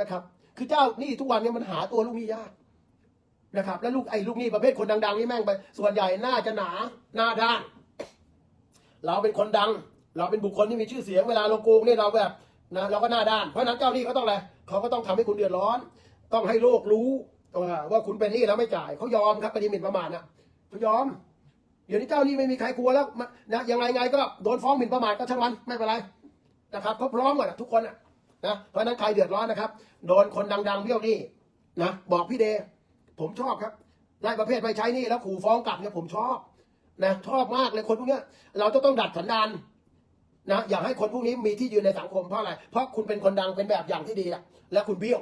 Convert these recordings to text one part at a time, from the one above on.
นะครับ คือเจ้านี้ทุกวันนี้มันหาตัวลูกหนี้ยากนะครับ แล้วลูกไอ้ลูกหนี้ประเภทคนดังๆนี่แม่งไป ส่วนใหญ่น่าจะหนาหน้าด้าน เราเป็นคนดัง เราเป็นบุคคลที่มีชื่อเสียงเวลาเราโกงเนี่ยเราแบบนะเราก็หน้าด้าน เพราะนั้นเจ้าหนี้เขาต้องอะไรเขาก็ต้องทำให้คุณเดือดร้อน ต้องให้โลกรู้ว่าว่าคุณเป็นหนี้แล้วไม่จ่ายเขายอมครับคดีหมิ่นประมาทนะเขายอมเดี๋ยวนี้เจ้าหนี้ไม่มีใครกลัวแล้วนะยังไงไงก็โดนฟ้องหมิ่นประมาทก็ช่างมันไม่เป็นไรนะครับเขาพร้อมหมดทุกคนอะ นะเพราะนั้นใครเดือดร้อนนะครับ โดนคนดัง ๆเบี้ยวนี้นะบอกพี่เด ผมชอบครับ ได้ประเภทไปใช้นี้แล้วขู่ฟ้องกลับเนี่ยผมชอบนะชอบมากเลยคนพวกเนี้ยเราจะต้องดัดสันดานนะอยากให้คนพวกนี้มีที่ยืนในสังคมเพราะอะไร เพราะคุณเป็นคนดังเป็นแบบอย่างที่ดีอะแล้วคุณเบี้ยว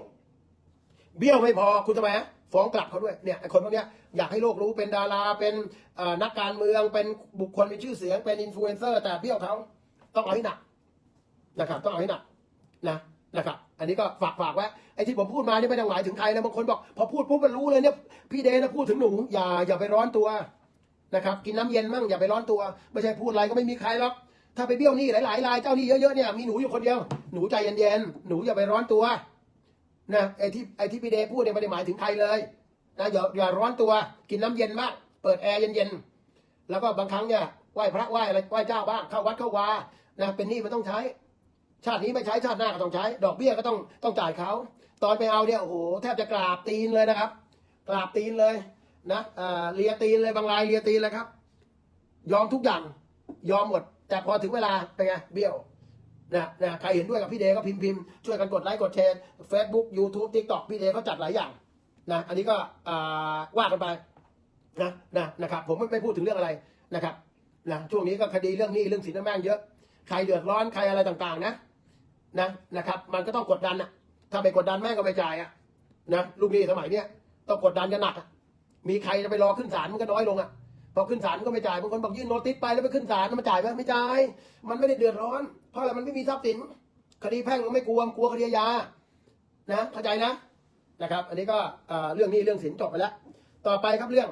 เบี้ยวไม่พอคุณทำไมฮะฟ้องกลับเขาด้วยเนี่ยคนพวกเนี้ยอยากให้โลกรู้เป็นดาราเป็นนักการเมืองเป็นบุคคลมีชื่อเสียงเป็นอินฟลูเอนเซอร์แต่เบี้ยวเขาต้องเอาให้หนักนะครับต้องเอาให้หนัก นะนะครับ อันนี้ก็ฝากฝากไว้ไอ้ที่ผมพูดมาเนี่ยไม่ได้หมายถึงใครนะบางคนบอก พอพูดปุ๊บมันรู้เลยเนี่ยพี่เดนะพูดถึงหนูอย่าอย่าไปร้อนตัวนะครับกินน้ำเย็นมั่งอย่าไปร้อนตัว ไม่ใช่พูดอะไรก็ไม่มีใครหรอกถ้าไปเบี้ยวหนี้หลายๆรายเจ้าหนี้เยอะๆเนี่ยมีหนูอยู่คนเดียวหนูใจเย็นๆหนูอย่าไปร้อนตัวนะไอ้ที่ไอ้ที่พี่เดพูดเนี่ยไม่ได้หมายถึงใครเลยนะอย่าอย่าร้อนตัวกินน้ำเย็นมากเปิดแอร์เย็นๆแล้วก็บางครั้งเนี่ยไหว้พระไหว้อะไรไหว้เจ้าบ้างเข้าวัดเข้าวานะเป็นหนี้มันต้องใช้ ชาตินี้ไม่ใช้ชาติหน้าก็ต้องใช้ ดอกเบี้ยก็ต้องต้องจ่ายเขาตอนไปเอาเนี่ยโอ้โหแทบจะกราบตีนเลยนะครับ กราบตีนเลยนะอ่าเลียตีนเลยบางรายเลียตีนเลยครับ ยอมทุกอย่างยอมหมด แต่พอถึงเวลาเป็นไงเบี้ยวนะนะใครเห็นด้วยกับพี่เดก็พิมพ์พิมพ์ช่วยกันกดไลค์กดแชร์ Facebook YouTube TikTok พี่เดเขาจัดหลายอย่างนะอันนี้ก็อ่าว่ากันไปนะนะนะครับ ผมไม่ไม่พูดถึงเรื่องอะไรนะครับนะช่วงนี้ก็คดีเรื่องนี้เรื่องสินแม่งเยอะใครเดือดร้อนใครอะไรต่างๆ นะ นะนะครับ มันก็ต้องกดดันอะถ้าไปกดดันแม่งก็ไม่จ่ายอะนะลูกหนี้สมัยเนี้ยต้องกดดันกันหนักอะมีใครจะไปรอขึ้นศาลมันก็น้อยลงอะพอขึ้นศาลก็ไม่จ่ายบางคนบอกยื่นโนติสไปแล้วไปขึ้นศาลมันจ่ายไหมไม่จ่าย มันไม่ได้เดือดร้อน เพราะอะไรมันไม่มีทรัพย์สิน คดีแพ่งมันไม่กลัวกลัวคดีอานะเข้าใจนะนะครับ อันนี้ก็เรื่องนี้เรื่องสินจบไปแล้ว ต่อไปครับเรื่อง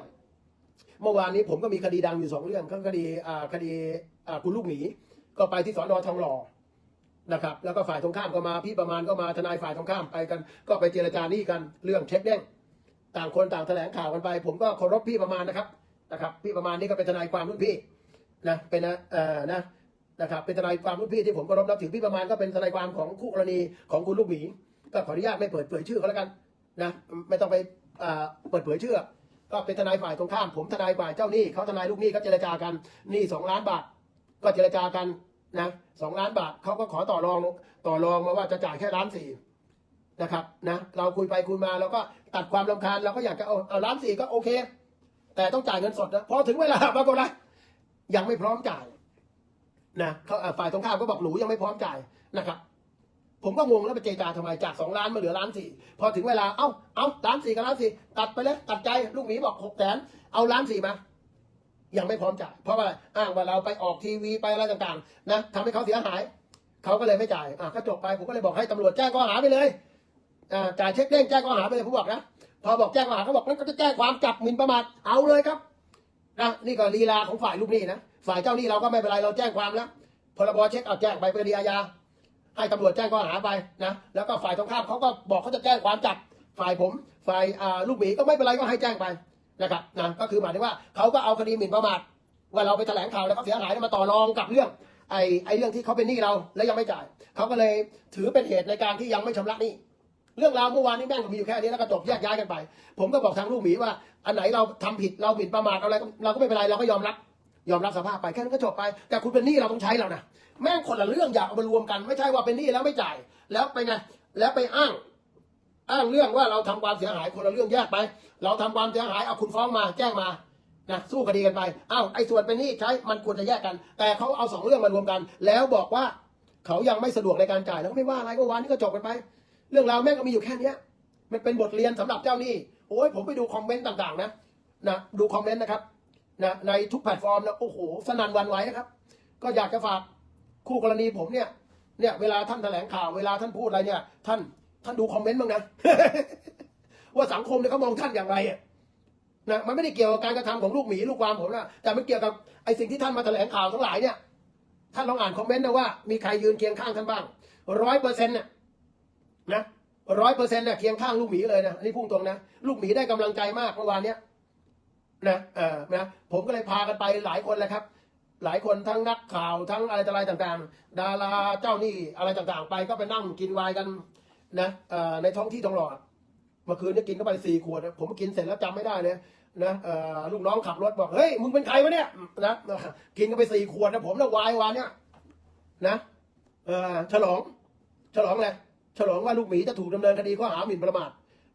เมื่อวานนี้ผมก็มีคดีดังอยู่สองเรื่องก็คดีคดีคุณลูกหมีก็ไปที่สอนอทองหล่อ นะครับแล้วก็ฝ่ายตรงข้ามก็มาพี่ประมาณก็มาทนายฝ่ายตรงข้ามไปกัน ก็ไปเจรจานี้กันเรื่องเช็คเด้งต่างคนต่างแถลงข่าวกันไป ผมก็เคารพพี่ประมาณนะครับนะครับ พี่ประมาณนี่ก็เป็นทนายความรุ่นพี่นะเป็นนะเอ่อนะนะครับเป็นทนายความรุ่นพี่ที่ผมเคารพนับถือพี่ประมาณก็เป็นทนายความของคู่กรณีของคุณลูกหมีก็ขออนุญาตไม่เปิดเผยชื่อเขาแล้วกันนะไม่ต้องไปเปิดเผยชื่อ ก็เป็นทนายฝ่ายตรงข้าม ผมทนายฝ่ายเจ้าหนี้เขาทนายลูกหนี้ก็เจรจากันหนี้สองล้านบาทก็เจรจากัน นะสองล้านบาทเขาก็ขอต่อรองต่อรองมาว่าจะจ่ายแค่ล้านสี่นะครับนะเราคุยไปคุยมาเราก็ตัดความรำคาญเราก็อยากจะเอาเอาล้านสี่ก็โอเค แต่ต้องจ่ายเงินสดนะพอถึงเวลาปรากฏว่ายังไม่พร้อมจ่ายนะเขาฝ่ายตรงข้ามก็บอกหนูยังไม่พร้อมจ่ายนะครับ ผมก็งงแล้วไปเจจาทำไมจากสองล้านมาเหลือล้านสี่พอถึงเวลาเอ้าเอ้าล้านสี่กับล้านสี่ตัดไปเลยตัดใจลูกหมีบอกหกแสนเอาล้านสี่มา ยังไม่พร้อมจ่ายเพราะว่าอ้างว่าเราไปออกทีวีไปอะไรต่างๆนะทำให้เขาเสียหายเขาก็เลยไม่จ่ายอะก็จบไปผมก็เลยบอกให้ตำรวจแจ้งข้อหาไปเลยอ่าจ่ายเช็คเด้งแจ้งข้อหาไปเลยผมบอกนะพอบอกแจ้งข้อหาเขาบอกงั้นก็จะแจ้งความจับหมิ่นประมาทเอาเลยครับนะนี่ก็ลีลาของฝ่ายลูกหนี้นะฝ่ายเจ้าหนี้เราก็ไม่เป็นไรเราแจ้งความแล้วพรบเช็คเอาแจ้งไปเป็นคดีอาญาให้ตำรวจแจ้งข้อหาไปนะแล้วก็ฝ่ายตรงข้ามเขาก็บอกเขาจะแจ้งความจับฝ่ายผม ฝ่ายอ่าลูกหมีก็ไม่เป็นไรก็ให้แจ้งไป นะครับนะก็คือหมายถึงว่าเขาก็เอาคดีหมิ่นประมาทว่าเราไปแถลงข่าวแล้วเขาเสียหายแล้วมาต่อรองกับเรื่องไอ้ไอ้เรื่องที่เขาเป็นหนี้เราแล้วยังไม่จ่ายเขาก็เลยถือเป็นเหตุในการที่ยังไม่ชำระหนี้เรื่องราวเมื่อวานนี้แม่งก็มีอยู่แค่นี้แล้วก็จบแยกย้ายกันไป ผมก็บอกทางลูกหมีว่า อันไหนเราทำผิดเราหมิ่นประมาทอะไรเราก็ไม่เป็นไรเราก็ยอมรับยอมรับสภาพไปแค่นั้นก็จบไปแต่คุณเป็นหนี้เราต้องใช้เรานะแม่งคนละเรื่องอย่าเอามารวมกัน ไม่ใช่ว่าเป็นหนี้แล้วไม่จ่าย แล้วไปไงแล้วไปอ้าง อ้างเรื่องว่าเราทำความเสียหายคนละเรื่องแยกไป เราทำความเสียหายเอาคุณฟ้องมาแจ้งมานะสู้คดีกันไปอ้าวไอ้ส่วนเป็นนี้ใช้มันควรจะแยกกัน แต่เขาเอาสองเรื่องมารวมกัน แล้วบอกว่าเขายังไม่สะดวกในการจ่ายแล้วไม่ว่าอะไรก็วันนี้ก็จบกันไป เรื่องราวแม่งก็มีอยู่แค่เนี้ยมันเป็นบทเรียนสำหรับเจ้านี้โอ้ยผมไปดูคอมเมนต์ต่างๆนะนะดูคอมเมนต์นะครับนะในทุกแพลตฟอร์มนะโอ้โหสนั่นวันไหวนะครับ ก็อยากจะฝากคู่กรณีผมเนี่ยเนี่ยเวลาท่านแถลงข่าวเวลาท่านพูดอะไรเนี่ยท่าน ท่านดูคอมเมนต์บ้างนะ ว่าสังคมเนี่ยเขามองท่านอย่างไรอะนะมันไม่ได้เกี่ยวกับการกระทำของลูกหมีลูกความผมนะแต่มันเกี่ยวกับไอ้สิ่งที่ท่านมาแถลงข่าวทั้งหลายเนี่ยท่านลองอ่านคอมเมนต์นะว่ามีใครยืนเคียงข้างท่านบ้างร้อยเปอร์เซ็นต์เนี่ยนะร้อยเปอร์เซ็นต์เนี่ยเคียงข้างลูกหมีเลยนะอันนี้พุ่งตรงนะลูกหมีได้กำลังใจมากเมื่อวานเนี้ยนะเออนะผมก็เลยพากันไปหลายคนเลยครับ หลายคนทั้งนักข่าวทั้งอะไรต่างๆ ดาราเจ้าหนี้อะไรต่างๆ ไปก็ไปนั่งกินวน์กัน นะในท้องที่ทองหล่อเมื่อคืนนี้กินเข้าไปสี่ขวดนะผมกินเสร็จแล้วจำไม่ได้เลยนะลูกน้องขับรถบอกเฮ้ยมึงเป็นใครวะเนี่ยนะกินกันไปสี่ขวดนะผมนะวน์วานเนี่ยนะเออฉลอง ฉลองอะไรฉลองว่าลูกหมีจะถูกดำเนินคดีข้อหาหมิ่นประมาท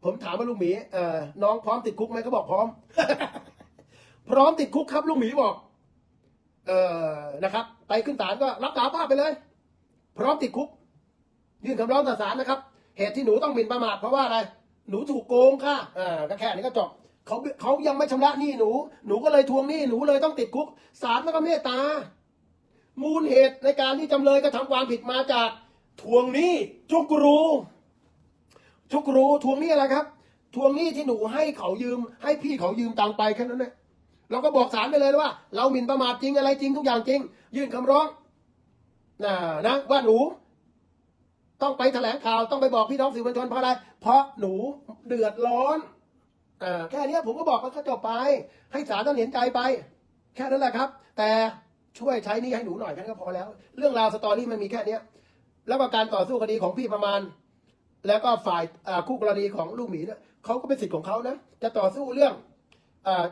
ผมถามว่าลูกหมีเอน้องพร้อมติดคุกไหมเขาบอกพร้อม พร้อมติดคุกครับ ลูกหมีบอก เออนะครับ ไปขึ้นศาลก็รับสารภาพไปเลย พร้อมติดคุก ยื่นคำร้องต่อศาลนะครับ เหตุที่หนูต้องหมิ่นประมาทเพราะว่าอะไร หนูถูกโกงค่ะอ่าก็แค่นี้ก็จบเขาเขายังไม่ชำระหนี้หนู หนูก็เลยทวงหนี้หนูเลยต้องติดคุกศาลก็เมตตา มูลเหตุในการที่จำเลยกระทำความผิดมาจากทวงหนี้ชุกรูชุกรูทวงหนี้อะไรครับ ทวงหนี้ที่หนูให้เขายืม ให้พี่เขายืมตังไปแค่นั้นแหละเราก็บอกศาลไปเลยว่า เราหมิ่นประมาทจริงอะไรจริงทุกอย่างจริง ยื่นคำร้องนะนะว่าหนู ต้องไปแถลงข่าวต้องไปบอกพี่น้องสื่อมวลชนเพราะอะไร เพราะหนูเดือดร้อนอแค่นี้ผมก็บอกก็จบไป ให้ศาลต้องเห็นใจไป แค่นั้นแหละครับ แต่ช่วยใช้นี่ให้หนูหน่อยแค่นั้นก็พอแล้ว เรื่องราวสตอรี่มันมีแค่เนี้ย แล้วก็การต่อสู้คดีของพี่ประมาณ แล้วก็ฝ่ายคู่กรณีของลูกหมีเนี่ยเขาก็เป็นสิทธิ์ของเขานะจะต่อสู้เรื่อง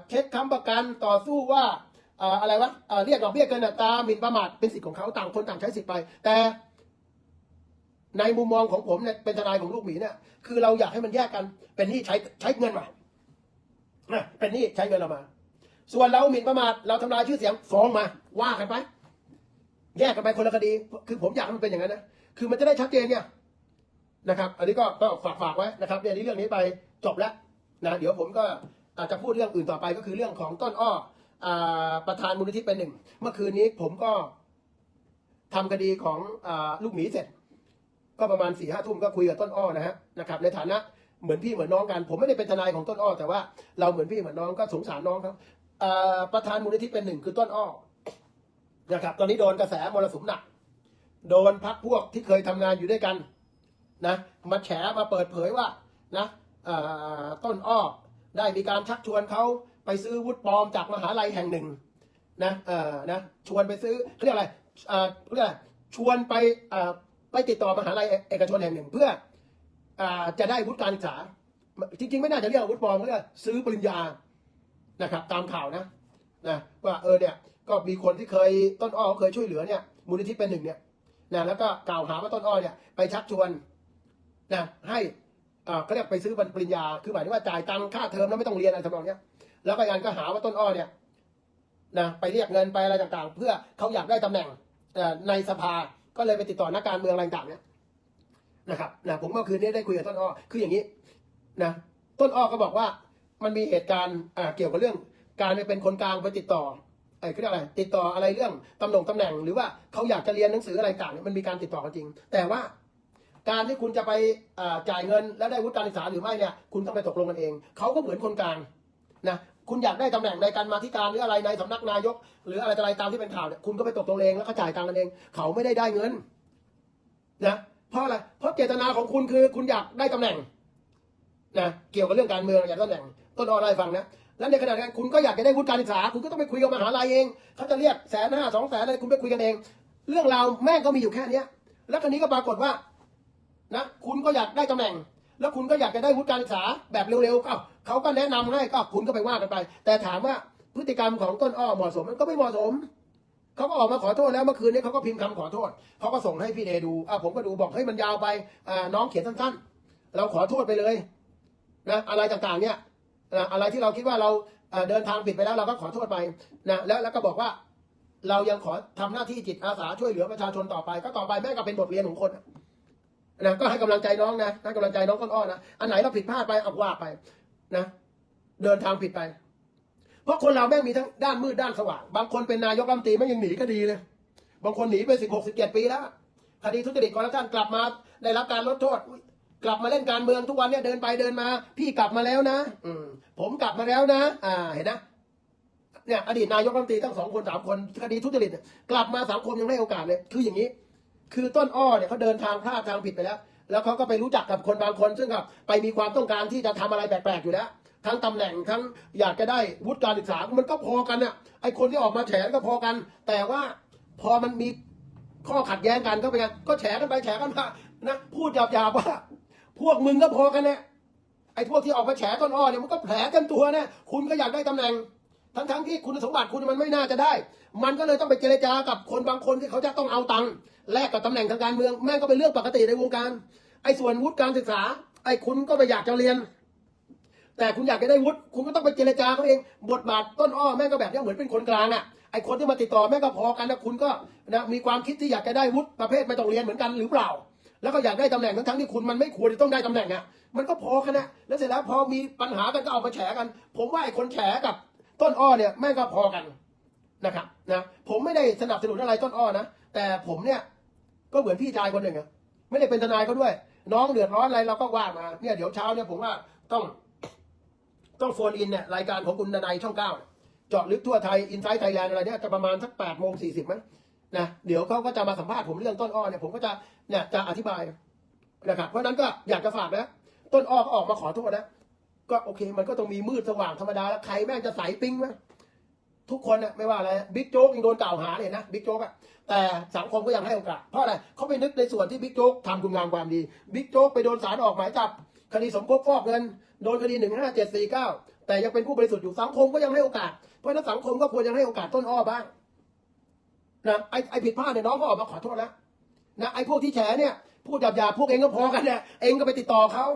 เช็คค้ำประกันต่อสู้ว่าอะไรวะเรียกดอกเบี้ยเกินอัตราหมิ่นประมาทเป็นสิทธิ์ของเขาต่างคนต่างใช้สิทธิ์ไป แต่ ในมุมมองของผมเนี่ยเป็นทนายของลูกหมีเนี่ยคือเราอยากให้มันแยกกันเป็นหนี้ใช้ใช้เงินมานะเป็นหนี้ใช้เงินเรามา ส่วนเราหมิ่นประมาทเราทำลายชื่อเสียงฟ้องมา ว่ากันไป แยกกันไปคนละคดี คือผมอยากให้มันเป็นอย่างนั้นนะคือมันจะได้ชัดเจนเนี่ยนะครับ อันนี้ก็ก็ฝากฝากไว้นะครับเนี่ยนี้เรื่องนี้ไปจบแล้วนะเดี๋ยวผมก็อาจจะพูดเรื่องอื่นต่อไปก็คือเรื่องของต้นอ้อประธานมูลนิธิเป็นหนึ่ง เมื่อคืนนี้ผมก็ทำคดีของอลูกหมีเสร็จ ก็ประมาณสี่ห้าทุ่มก็คุยกับต้นอ้อนะฮะนะครับในฐานะเหมือนพี่เหมือนน้องกัน ผมไม่ได้เป็นทนายของต้นอ้อ แต่ว่าเราเหมือนพี่เหมือนน้องก็สงสารน้องครับอ่าประธานมูลนิธิเป็นหนึ่งคือต้นอ้อนะครับตอนนี้โดนกระแสมรสุมหนัก โดนพักพวกที่เคยทำงานอยู่ด้วยกันนะมาแฉมาเปิดเผยว่านะต้นอ้อได้มีการชักชวนเขาไปซื้อวุฒิปลอมจากมหาลัยแห่งหนึ่งนะนะชวนไปซื้อเรียกอะไรเรียกอะไรชวนไป ไปติดต่อมหาลัยเอกชนแห่งหนึ่ง เพื่ออจะได้วุฒิการศึกษา จริง ๆ ไม่น่าจะเรียกวุฒิปลอมเขาเรียกซื้อปริญญานะครับ ตามข่าวนะนะว่าเออเนี่ยก็มีคนที่เคยต้นอ้อเขาเคยช่วยเหลือเนี่ยมูลนิธิเป็นหนึ่งเนี่ยนะแล้วก็กล่าวหาว่าต้นอ้อเนี่ยไปชักชวนนะให้เขาเรียกไปซื้อปริญญา คือหมายถึงว่าจ่ายตังค่าเทอมแล้วไม่ต้องเรียนอะไรทำนองเนี้ย แล้วก็งานก็หาว่าต้นอ้อเนี่ยนะไปเรียกเงินไปอะไรต่างๆ เพื่อเขาอยากได้ตำแหน่งในสภา ก็เลยไปติดต่อนักการเมืองอะไรต่างเนี่ยนะครับนะผมเมื่อคืนนี้ได้คุยกับต้นอ้อคืออย่างนี้นะต้นอ้อก็บอกว่ามันมีเหตุการณ์เกี่ยวกับเรื่อง การไปเป็นคนกลางไปติดต่อไอ้เขาเรียกอะไร ติดต่ออะไรเรื่องตำแหน่งตำแหน่ง หรือว่าเขาอยากจะเรียนหนังสืออะไรต่างเนี่ยมันมีการติดต่อกันจริง แต่ว่าการที่คุณจะไปจ่ายเงิน แล้วได้วุฒิการศึกษาหรือไม่เนี่ยคุณต้องไปตกลงกันเองเขาก็เหมือนคนกลางนะ คุณอยากได้ตำแหน่งในการมาธิการหรืออะไรในสำนักนายก หรืออะไรอะไรตามที่เป็นข่าวเนี่ยคุณก็ไปตกลงเองแล้วก็จ่ายตังค์กันเอง เขาไม่ได้ได้เงินนะเพราะอะไรเพราะเจตนาของคุณคือ คุณอยากได้ตำแหน่งนะเกี่ยวกับเรื่องการเมืองอยากได้ตำแหน่งต้นอ้อะไรฟังนะแล้วในขณะเดียวกันคุณก็อยากจะได้วุฒิการศึกษา คุณก็ต้องไปคุยกับมหาลัยเองเขาจะเรียกแสนห้าสองแสนอะไรคุณไปคุยกันเอง เรื่องราวแม่งก็มีอยู่แค่เนี้ย แล้วทีนี้ก็ปรากฏว่านะคุณก็อยากได้ตำแหน่ง แล้วคุณก็อยากจะได้วุฒิการศึกษาแบบเร็วๆก็ เขาก็แนะนำให้ก็คุณก็ไปว่ากันไป แต่ถามว่าพฤติกรรมของต้นอ้อเหมาะสมมันก็ไม่เหมาะสมเขาก็ออกมาขอโทษแล้วเมื่อคืนนี้เขาก็พิมพ์คำขอโทษเขาก็ส่งให้พี่เดดูอะผมก็ดูบอกเฮ้ยมันยาวไปอ่าน้องเขียนสั้นๆ เราขอโทษไปเลยนะอะไรต่างๆเนี่ยนะอะไรที่เราคิดว่าเราเดินทางผิดไปแล้วเราก็ขอโทษไปนะแล้วแล้วก็บอกว่า เรายังขอทำหน้าที่จิตอาสาช่วยเหลือประชาชนต่อไป ก็ต่อไปแม่ก็เป็นบทเรียนของคนนะก็ให้กำลังใจน้องนะให้กำลังใจน้องต้นอ้อนะอันไหนเราผิดพลาดไปเอาว่าไป นะเดินทางผิดไป เพราะคนเราแม่งมีทั้งด้านมืดด้านสว่าง บางคนเป็นนายกรัฐมนตรีไม่ยังหนีคดีเลย บางคนหนีไปสิบหกสิบเจ็ดปีแล้วคดีทุจริตคอร์รัปชันกลับมาได้รับการลดโทษกลับมาเล่นการเมืองทุกวันเนี่ยเดินไปเดินมา พี่กลับมาแล้วนะ อืมผมกลับมาแล้วนะ อ่าเห็นนะเนี่ยอดีตนายกรัฐมนตรีตั้งสองคนสามคนคดีทุจริตกลับมาสังคมยังให้โอกาสเลย คืออย่างนี้ คือต้นอ้อเนี่ยเขาเดินทางพลาดทางผิดไปแล้ว แล้วเขาก็ไปรู้จักกับคนบางคน ซึ่งกับไปมีความต้องการที่จะทำอะไรแปลกๆอยู่แล้วทั้งตำแหน่งทั้งอยากจะได้วุฒิการศึกษา มันก็พอกันน่ะไอคนที่ออกมาแฉก็พอกัน แต่ว่าพอมันมีข้อขัดแย้งกันก็เป็นก็แฉกันไปแฉกันมานะพูดหยาบๆว่าพวกมึงก็พอกันเนี่ยไอ้พวกที่ออกมาแฉต้นอ้อเนี่ยมันก็แผลกันตัวเนี่ยคุณก็อยากได้ตำแหน่ง ทั้งๆที่คุณสมบัติคุณมันไม่น่าจะได้ มันก็เลยต้องไปเจรจากับคนบางคนที่เขาจะต้องเอาตังค์แลกกับตำแหน่งทางการเมืองแม่งก็เป็นเรื่องปกติในวงการไอ้ส่วนวุฒิการศึกษา ไอ้คุณก็ไปอยากจะเรียน แต่คุณอยากจะได้วุฒิคุณก็ต้องไปเจรจาเขาเองบทบาทต้นอ้อแม่งก็แบบนี้เหมือนเป็นคนกลางอะไอ้คนที่มาติดต่อแม่งก็พอกันนะคุณก็นะมีความคิดที่อยากจะได้วุฒิประเภทไม่ต้องเรียนเหมือนกันหรือเปล่าแล้วก็อยากได้ตำแหน่งทั้งๆที่คุณมันไม่ควรจะต้องได้ตำแหน่งอะมันก็พอกันนะแล้วเสร็จแล้วพอมีปัญหากันก็เอามาแฉกัน ผมว่าไอ้คนแฉกับ ต้นอ้อเนี่ยแม่งก็พอกันนะครับนะผมไม่ได้สนับสนุนอะไรต้นอ้อนะแต่ผมเนี่ยก็เหมือนพี่ชายคนหนึ่งอะไม่ได้เป็นทนายเขาด้วย น้องเดือดร้อนอะไรเราก็ว่ามาเนี่ยเดี๋ยวเช้าเนี่ยผมว่าต้องต้องโฟนอินเนี่ยรายการของคุณนายช่องเก้าเจาะลึกทั่วไทยอินไซต์ไทยแลนด์อะไรเนี่ยจะประมาณสักแปดโมงสี่สิบมั้งนะเดี๋ยวเขาก็จะมาสัมภาษณ์ผมเรื่องต้นอ้อเนี่ยผมก็จะเนี่ยจะอธิบายนะครับเพราะนั้นก็อยากจะฝากนะต้นอ้อก็ออกมาขอโทษนะ ก็โอเค มันก็ต้องมีมืดสว่างธรรมดาแล้วใครแม่งจะใสปิ๊งไหมทุกคนน่ะไม่ว่าอะไรบิ๊กโจ๊กยังโดนกล่าวหาเลยนะบิ๊กโจ๊กอะแต่สังคมก็ยังให้โอกาสเพราะอะไรเขาไปนึกในส่วนที่บิ๊กโจ๊กทำคุณงามความดีบิ๊กโจ๊กไปโดนศาลออกหมายจับคดีสมคบฟอกเงินโดนคดีหนึ่งห้าเจ็ดสี่เก้าแต่ยังเป็นผู้บริสุทธิ์อยู่สังคมก็ยังให้โอกาส เพราะฉะนั้นสังคมก็ควรยังให้โอกาสต้นอ้อบ้างนะไอไอผิดพลาดเนี่ยน้องก็ออกมาขอโทษแล้วนะไอพวกที่แฉเนี่ยพูดหยาบๆพวกเองก็พอกันเนี่ยเองก็ไปติดต่อเขา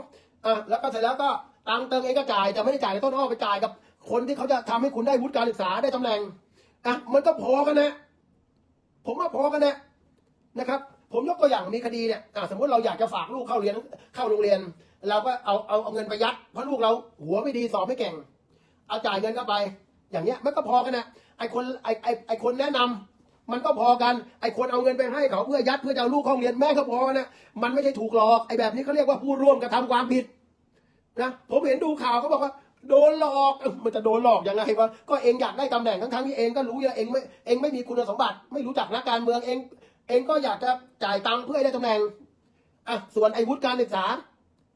อะแล้วก็เสร็จแล้วก็ ตังเติมเองก็จ่ายแต่ไม่ได้จ่ายกับต้นอ้อไปจ่ายกับ คนที่เขาจะทำให้คุณได้วุฒิการศึกษาได้ตำแหน่งอะมันก็พอกันนะผมว่าพอกันนะนะครับ ผมยกตัวอย่างมีคดีเนี่ยอะสมมติเราอยากจะฝากลูกเข้าเรียนเข้าโรงเรียน เราก็เอาเอาเอาเงินไปยัดเพราะลูกเราหัวไม่ดีสอบไม่เก่ง เอาจ่ายเงินเข้าไป อย่างเงี้ยมันก็พอกันนะไอคนไอไอไอคนแนะนำมันก็พอกันไอคนเอาเงินไปให้เขาเพื่อยัดเพื่อจะเอาลูกเข้าเรียนแม่ก็พอกันนะมันไม่ใช่ถูกหลอกไอแบบนี้เขาเรียกว่าผู้ร่วมกระทำความผิด นะผมเห็นดูข่าวเขาบอกว่าโดนหลอกมันจะโดนหลอกยังไงวะก็เองอยากได้ตำแหน่งทั้งทั้งๆที่เองก็รู้อยู่เองไม่เองไม่มีคุณสมบัติ ไม่รู้จักนักการเมืองเอง เองก็อยากจะจ่ายตังค์เพื่อให้ได้ตำแหน่งอะส่วนไอ้วุฒิการศึกษา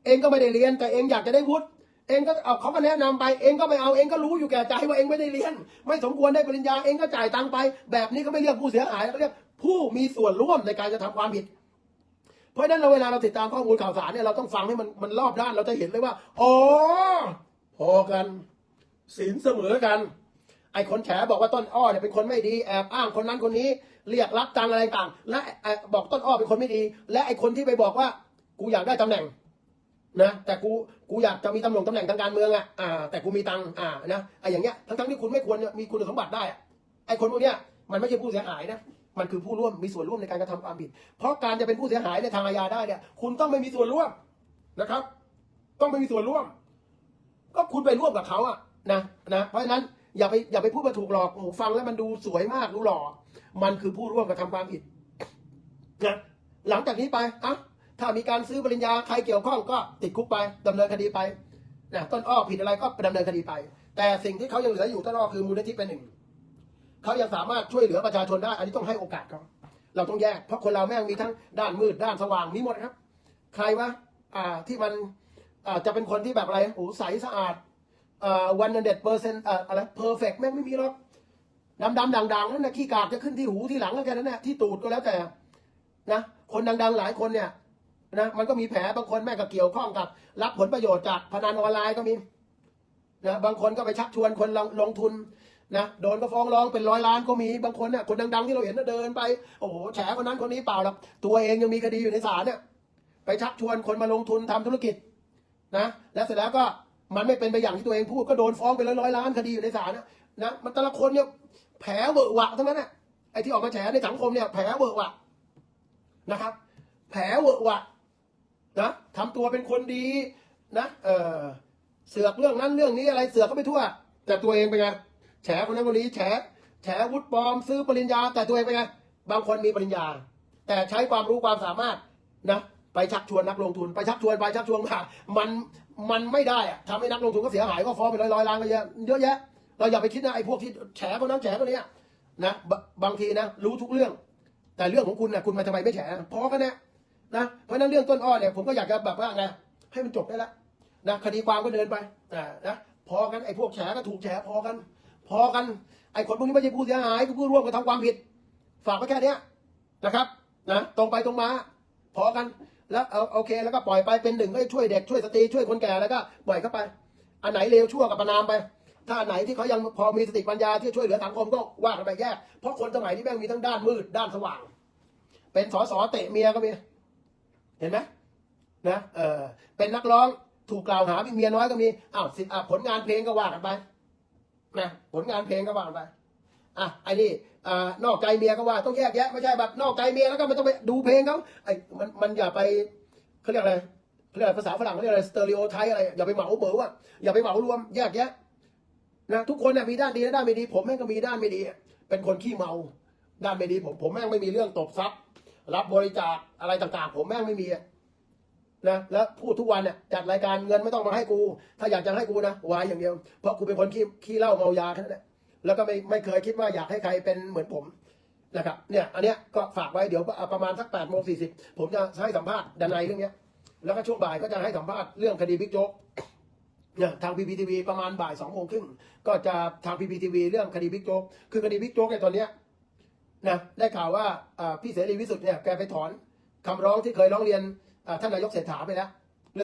เองก็ไม่ได้เรียนแต่เองอยากจะได้วุฒิเองก็เอาเขาก็แนะนำไปเองก็ไม่เอาเองก็รู้อยู่แก่ใจว่าเองไม่ได้เรียน ไม่สมควรได้ปริญญาเองก็จ่ายตังค์ไป แบบนี้ก็ไม่เรียกผู้เสียหายเขาเรียกผู้มีส่วนร่วมในการจะทำความผิด เพราะฉะนั้นเราเวลาเราติดตามข้อมูลข่าวสารเนี่ยเราต้องฟังให้มันมันรอบด้านเราจะเห็นเลยว่าอ๋อพอกันศีลเสมอกันไอ้คนแฉบอกว่าต้นอ้อเนี่ยเป็นคนไม่ดีแอบอ้างคนนั้นคนนี้เรียกรับตังอะไรต่าง และบอกต้นอ้อเป็นคนไม่ดี และไอ้คนที่ไปบอกว่า กูอยากได้ตำแหน่งนะแต่กูกูอยากจะมีตำแหน่งตำแหน่งทางการเมืองอะอ่าแต่กูมีตังอ่านะไอ้อย่างเงี้ยทั้งทั้งที่คุณไม่ควรมีคุณสมบัติได้อะไอ้คนพวกเนี้ยมันไม่ใช่ผู้เสียหายนะ มันคือผู้ร่วมมีส่วนร่วมในการกระทำความผิด เพราะการจะเป็นผู้เสียหายในทางอาญาได้เนี่ย คุณต้องไม่มีส่วนร่วมนะครับ ต้องไม่มีส่วนร่วม ก็คุณไปร่วมกับเขาอะนะนะเพราะฉะนั้นอย่าไปอย่าไปพูดมาถูกหลอกโอ้ฟังแล้วมันดูสวยมากดูหล่อมันคือผู้ร่วมกระทำความผิดนะหลังจากนี้ไปอะถ้ามีการซื้อปริญญาใครเกี่ยวข้องก็ติดคุกไปดำเนินคดีไปนะต้นอ้อผิดอะไรก็ดำเนินคดีไป แต่สิ่งที่เขายังเหลืออยู่ต้นอ้อคือมูลนิธิเป็นหนึ่ง เขายังสามารถช่วยเหลือประชาชนได้ อันนี้ต้องให้โอกาสเขาเราต้องแยก เพราะคนเราแม่งมีทั้งด้านมืดด้านสว่างมีหมดครับ ใครวะอ่าที่มันอ่าจะเป็นคนที่แบบอะไรโอ้ใสสะอาดอ่าวันเด็ดเปอร์เซ็นต์อ่าอะไรเพอร์เฟกแม่งไม่มีหรอกดำดำด่างๆนั่นนะขี้กากจะขึ้นที่หูที่หลังก็แค่นั้นแหละที่ตูดก็แล้วแต่นะคนดังๆหลายคนเนี่ยนะมันก็มีแผลบางคนแม่งก็เกี่ยวข้องกับ รับผลประโยชน์จากพนันออนไลน์ก็มีนะบางคนก็ไปชักชวนคนลงลงทุน นะโดนก็ฟ้องร้องเป็นร้อยล้านก็มีบางคนเนี่ยคนดังๆที่เราเห็นเดินไปโอ้โหแฉคนนั้นคนนี้เปล่าหรอกตัวเองยังมีคดีอยู่ในศาลเนี่ยไปชักชวนคนมาลงทุนทำธุรกิจนะแล้วเสร็จแล้วก็มันไม่เป็นไปอย่างที่ตัวเองพูดก็โดนฟ้องไปร้อยร้อยล้านคดีอยู่ในศาลนะนะมันแต่ละคนเนี่ยแผลเวอะหวะทั้งนั้นน่ะไอ้ที่ออกมาแฉในสังคมเนี่ยแผลเวอะหวะนะครับ แผลเวอะหวะนะทำตัวเป็นคนดีนะเออเสือกเรื่องนั้นเรื่องนี้อะไรเสือกก็ไปทั่ว แต่ตัวเองเป็นไง แฉคนนั้นคนนี้แฉแฉวุฒิปลอมซื้อปริญญา แต่ตัวเองเป็นไงบางคนมีปริญญา แต่ใช้ความรู้ความสามารถนะไปชักชวนนักลงทุนไปชักชวนไปชักชวนมามันมันไม่ได้อะทำให้นักลงทุนก็เสียหายก็ฟ้องไปร้อยร้อยล้านก็เยอะเยอะแยะ เราอย่าไปคิดนะไอ้พวกที่แฉคนนั้นแฉคนนี้นะบบางทีนะรู้ทุกเรื่อง แต่เรื่องของคุณนะคุณมาทำไมไม่แฉพอกันนี่ยนะเพราะนั้นเรื่องต้นอ้อเนี่ยผมก็อยากจะแบบว่าไงให้มันจบได้แล้วนะคดีความก็เดินไปอ่านะพอกันไอ้พวกแฉก็ถูกแฉพอกัน พอกันไอ้คนพวกนี้ไม่ใช่ผู้เสียหายคือผู้ร่วมกระทำความผิด ฝากไว้แค่เนี้ยนะครับนะตรงไปตรงมาพอกันแล้วเอาโอเค แล้วก็ปล่อยไปเป็นหนึ่งก็ช่วยเด็กช่วยสตรีช่วยคนแก่แล้วก็ปล่อยเข้าไป อันไหนเลวชั่วกับประนามไป ถ้าอันไหนที่เขายังพอมีสติปัญญาที่ช่วยเหลือสังคมก็ว่ากันไปแยก เพราะคนสมัยนี้แม่งมีทั้งด้านมืดด้านสว่าง เป็นสอสอเตะเมียก็มีเห็นไหมนะเออเป็นนักร้องถูกกล่าวหามีเมียน้อยก็มีอ้าวสิอะผลงานเพลงก็ว่ากันไป นะผลงานเพลงก็ว่าไปอะไอ้นี่อ่านอกใจเมียก็ว่าต้องแยกแยะไม่ใช่แบบนอกใจเมียแล้วก็ไม่ต้องไปดูเพลงเขาไอ้มันมันอย่าไปเขาเรียกอะไรเขาเรียกภาษาฝรั่งเขาเรียกอะไรสเตอริโอไทป์อะไรอย่าไปเหมาเหมอว่าอย่าไปเหมารวมแยกแยะนะทุกคนเนี่ยมีด้านดีและด้านไม่ดี ผมแม่งก็มีด้านไม่ดี เป็นคนขี้เมา ด้านไม่ดีผมผมแม่งไม่มีเรื่องตบทรัพย์ รับบริจาคอะไรต่างๆ ผมแม่งไม่มี นะแล้วพูดทุกวันเนี่ยจัดรายการเงินไม่ต้องมาให้กู ถ้าอยากจะให้กูนะวายอย่างเดียว เพราะกูเป็นคนขี้ขี้เหล้าเมายาแค่นั้นแหละแล้วก็ไม่ไม่เคยคิดว่าอยากให้ใครเป็นเหมือนผมนะครับเนี่ยอันเนี้ยก็ฝากไว้เดี๋ยวประมาณสักแปดโมงสี่สิบผมจะให้สัมภาษณ์ดนายเรื่องเนี้ยแล้วก็ช่วงบ่ายก็จะให้สัมภาษณ์เรื่องคดีบิ๊กโจ๊กเนี่ยทางพีพีทีวีประมาณบ่ายสองโมงครึ่งก็จะทางพีพีทีวีเรื่องคดีบิ๊กโจ๊กคือคดีบิ๊กโจ๊กในยตอนเนี้ยนะได้ข่าวว่าพี่เสรีวิสุทธิ์เนี่ยแกไปถอนคำร้องที่เคยร้องเรียน ท่านนายกเศรษฐาไปแล้ว